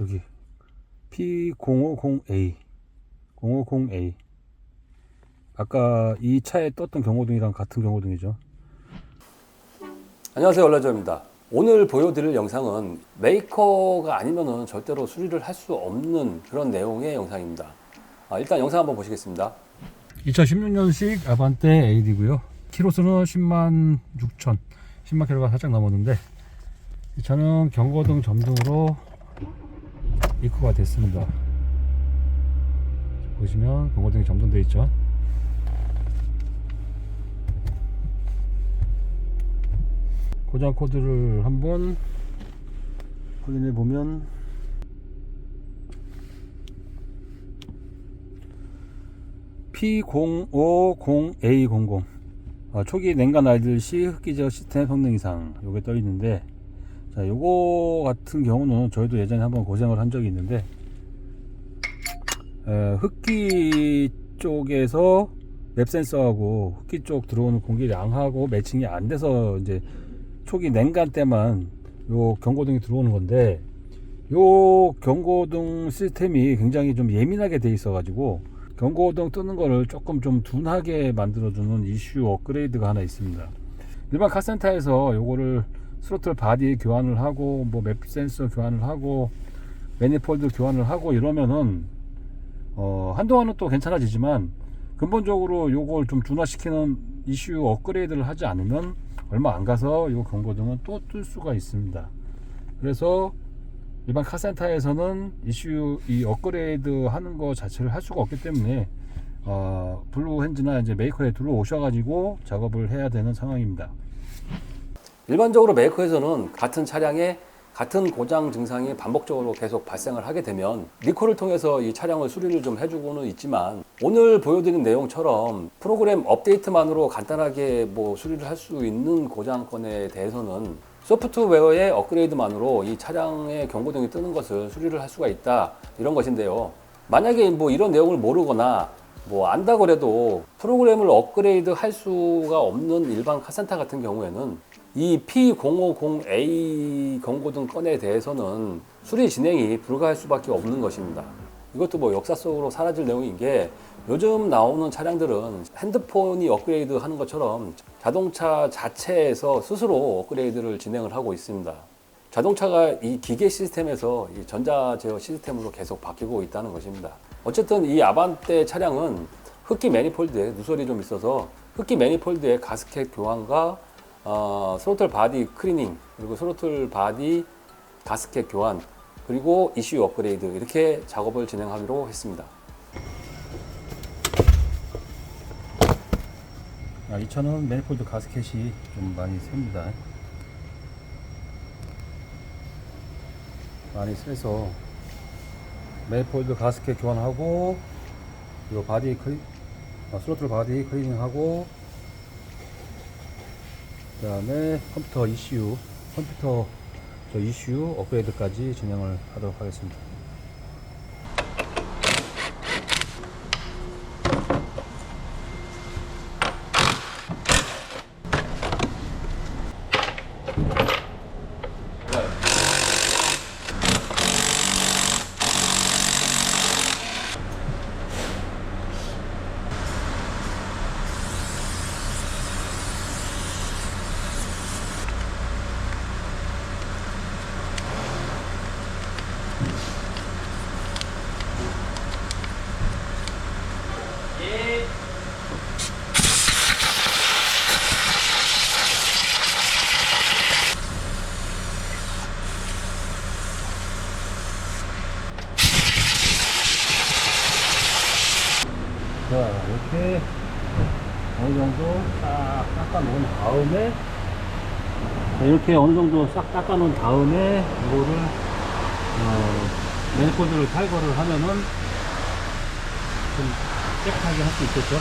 여기. P050A 050A 아까 이 차에 떴던 경고등이랑 같은 경고등이죠. 안녕하세요 얼라저입니다. 오늘 보여드릴 영상은 메이커가 아니면은 절대로 수리를 할 수 없는 그런 내용의 영상입니다. 아, 일단 영상 한번 보시겠습니다. 2016년식 아반떼 AD고요. 키로수는 10만 6천, 10만 킬로가 살짝 넘었는데 이 차는 경고등 점등으로 입고가 됐습니다. 보시면 경고등이 점등되어 있죠. 고장 코드를 한번 확인해 보면 P050A00 어, 초기 냉간 아이들 시 흡기 제어 시스템 성능 이상 요게 떠 있는데 자 요거 같은 경우는 저희도 예전에 한번 고생을 한 적이 있는데 에, 흡기 쪽에서 맵 센서하고 흡기 쪽 들어오는 공기량하고 매칭이 안 돼서 이제 초기 냉간 때만 요 경고등이 들어오는 건데 요 경고등 시스템이 굉장히 좀 예민하게 돼 있어 가지고 경고등 뜨는 거를 조금 좀 둔하게 만들어주는 이슈 업그레이드가 하나 있습니다. 일반 카센터에서 요거를 스로틀 바디 교환을 하고 뭐 맵 센서 교환을 하고 매니폴드 교환을 하고 이러면은 어 한동안은 또 괜찮아지지만 근본적으로 요걸 좀 둔화시키는 이슈 업그레이드를 하지 않으면 얼마 안 가서 요 경고등은 또 뜰 수가 있습니다. 그래서 일반 카센터에서는 이슈 이 업그레이드 하는 거 자체를 할 수가 없기 때문에 어, 블루 핸즈나 이제 메이커에 들어오셔가지고 작업을 해야 되는 상황입니다. 일반적으로 메이커에서는 같은 차량에 같은 고장 증상이 반복적으로 계속 발생을 하게 되면 리콜을 통해서 이 차량을 수리를 좀 해주고는 있지만 오늘 보여드린 내용처럼 프로그램 업데이트만으로 간단하게 뭐 수리를 할 수 있는 고장 건에 대해서는 소프트웨어의 업그레이드만으로 이 차량의 경고등이 뜨는 것을 수리를 할 수가 있다 이런 것인데요. 만약에 뭐 이런 내용을 모르거나 뭐 안다고 해도 프로그램을 업그레이드 할 수가 없는 일반 카센터 같은 경우에는 이 P050A 경고등 건에 대해서는 수리 진행이 불가할 수밖에 없는 것입니다. 이것도 뭐 역사 속으로 사라질 내용인 게 요즘 나오는 차량들은 핸드폰이 업그레이드 하는 것처럼 자동차 자체에서 스스로 업그레이드를 진행을 하고 있습니다. 자동차가 이 기계 시스템에서 이 전자 제어 시스템으로 계속 바뀌고 있다는 것입니다. 어쨌든 이 아반떼 차량은 흡기 매니폴드에 누설이 좀 있어서 흡기 매니폴드의 가스켓 교환과 어, 스로틀 바디 클리닝 그리고 스로틀 바디 가스켓 교환 그리고 이슈 업그레이드 이렇게 작업을 진행하기로 했습니다. 아, 이 차는 매니폴드 가스켓이 좀 많이 셉니다. 많이 세서 매니폴드 가스켓 교환하고 그리고 바디 클리 아, 스로틀 바디 클리닝하고 그 다음에 컴퓨터 이슈 컴퓨터 저 이슈 업그레이드까지 진행을 하도록 하겠습니다. 자, 이렇게 어느 정도 싹 닦아 놓은 다음에 자, 이렇게 어느 정도 싹 닦아 놓은 다음에 이거를 어, 매니폴드를 탈거를 하면은 좀 깨끗하게 할 수 있겠죠.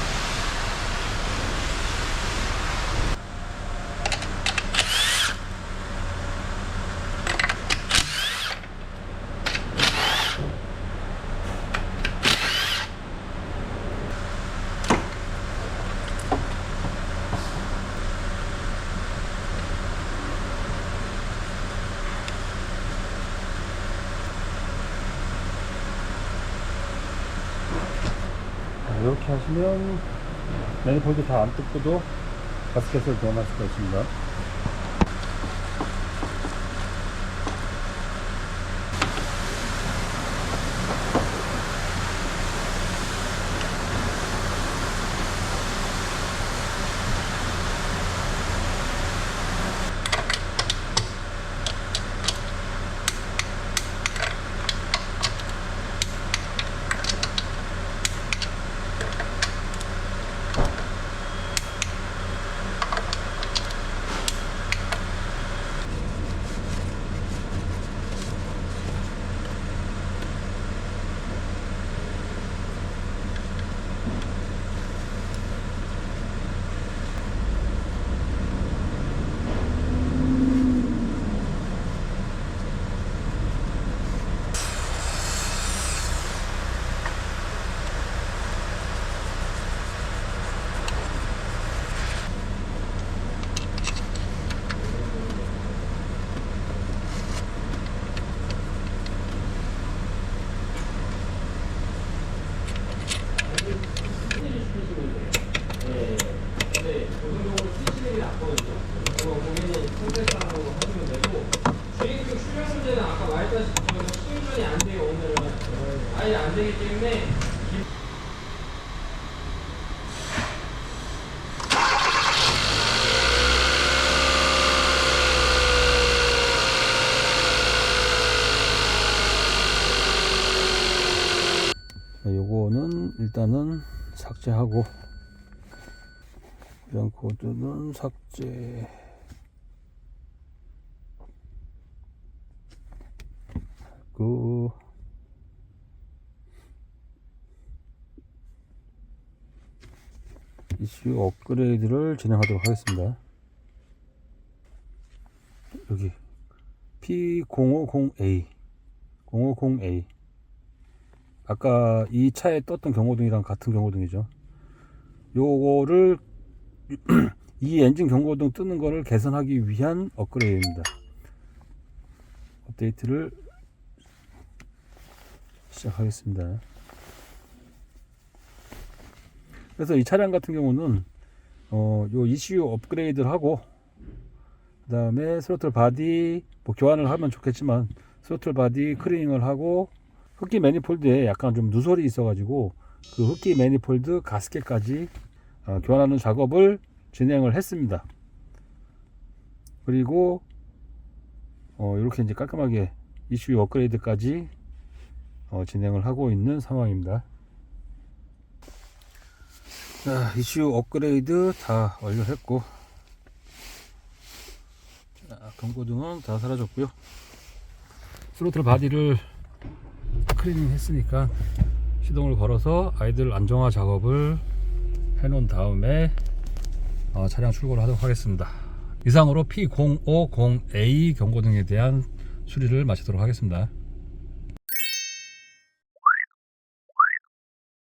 이렇게 하시면 매니폴드 다 안 뜯고도 가스켓을 수가 있습니다. 주행쪽 출력 문제는 아까 말했다시피 저희가 수행전이 안 돼요 오늘은 아예 안 되기 때문에 자, 요거는 일단은 삭제하고 이런 코드는 삭제. 그 이슈 업그레이드를 진행하도록 하겠습니다. 여기 P050A 050A 아까 이 차에 떴던 경고등이랑 같은 경고등이죠. 요거를 이 엔진 경고등 뜨는 거를 개선하기 위한 업그레이드입니다. 업데이트를 시작하겠습니다. 그래서 이 차량 같은 경우는 어, 요 ECU 업그레이드를 하고 그 다음에 스로틀 바디 뭐 교환을 하면 좋겠지만 스로틀 바디 클리닝을 하고 흡기 매니폴드에 약간 좀 누설이 있어가지고 그 흡기 매니폴드 가스켓까지 어, 교환하는 작업을 진행을 했습니다. 그리고 어, 이렇게 이제 깔끔하게 이슈 업그레이드까지 어, 진행을 하고 있는 상황입니다. 자, 이슈 업그레이드 다 완료했고 자, 경고등은 다 사라졌고요. 스로틀 바디를 클리닝 했으니까 시동을 걸어서 아이들 안정화 작업을 해 놓은 다음에 어, 차량 출고를 하도록 하겠습니다. 이상으로 P050A 경고등에 대한 수리를 마치도록 하겠습니다.